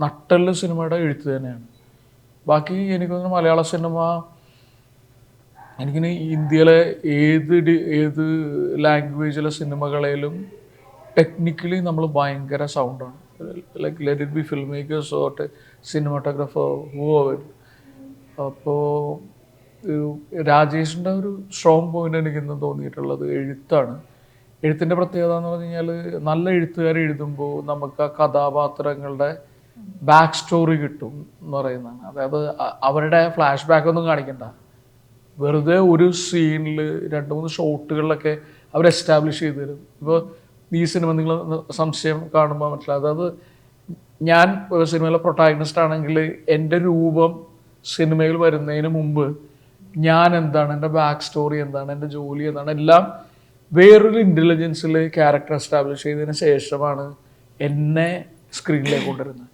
നട്ടൽ സിനിമയുടെ എഴുത്ത് തന്നെയാണ്. ബാക്കി എനിക്ക് തോന്നുന്നു മലയാള സിനിമ എനിക്കിനി ഇന്ത്യയിലെ ഏത് ഏത് ലാംഗ്വേജിലെ സിനിമകളേലും ടെക്നിക്കലി നമ്മൾ ഭയങ്കര സൗണ്ടാണ് like let it be film makers out cinematographer who അപ്പോൾ രാജേഷിന്റെ ഒരു സ്ട്രോങ് പോയിന്റ് എനിക്ക് ഇന്ന് തോന്നിയിട്ടുള്ളത് എഴുത്താണ്. എഴുത്തിന്റെ പ്രത്യേകത എന്ന് പറഞ്ഞു കഴിഞ്ഞാൽ നല്ല എഴുത്തുകാർ എഴുതുമ്പോൾ നമുക്ക് ആ കഥാപാത്രങ്ങളുടെ ബാക്ക് സ്റ്റോറി കിട്ടും എന്ന് പറയുന്നതാണ്. അതായത് അവരുടെ ഫ്ലാഷ് ബാക്ക് ഒന്നും കാണിക്കണ്ട. വെറുതെ ഒരു സീനിൽ രണ്ട് മൂന്ന് ഷോട്ടുകളിലൊക്കെ അവർ എസ്റ്റാബ്ലിഷ് ചെയ്ത് തരും. ഇപ്പോൾ ഈ സിനിമ നിങ്ങൾ സംശയം കാണുമ്പോൾ മനസ്സിലാവും. അതായത് ഞാൻ ഒരു സിനിമയിലെ പ്രൊട്ടാഗ്നിസ്റ്റ് ആണെങ്കിൽ എന്റെ രൂപം സിനിമയിൽ വരുന്നതിന് മുമ്പ് ഞാൻ എന്താണ് എന്റെ ബാക്ക് സ്റ്റോറി എന്താണ് എന്റെ ജോലി എന്താണ് എല്ലാം വേറൊരു ഇന്റലിജൻസിൽ ക്യാരക്ടർ എസ്റ്റാബ്ലിഷ് ചെയ്തതിന് ശേഷമാണ് എന്നെ സ്ക്രീനിലേക്ക് കൊണ്ടുവരുന്നത്.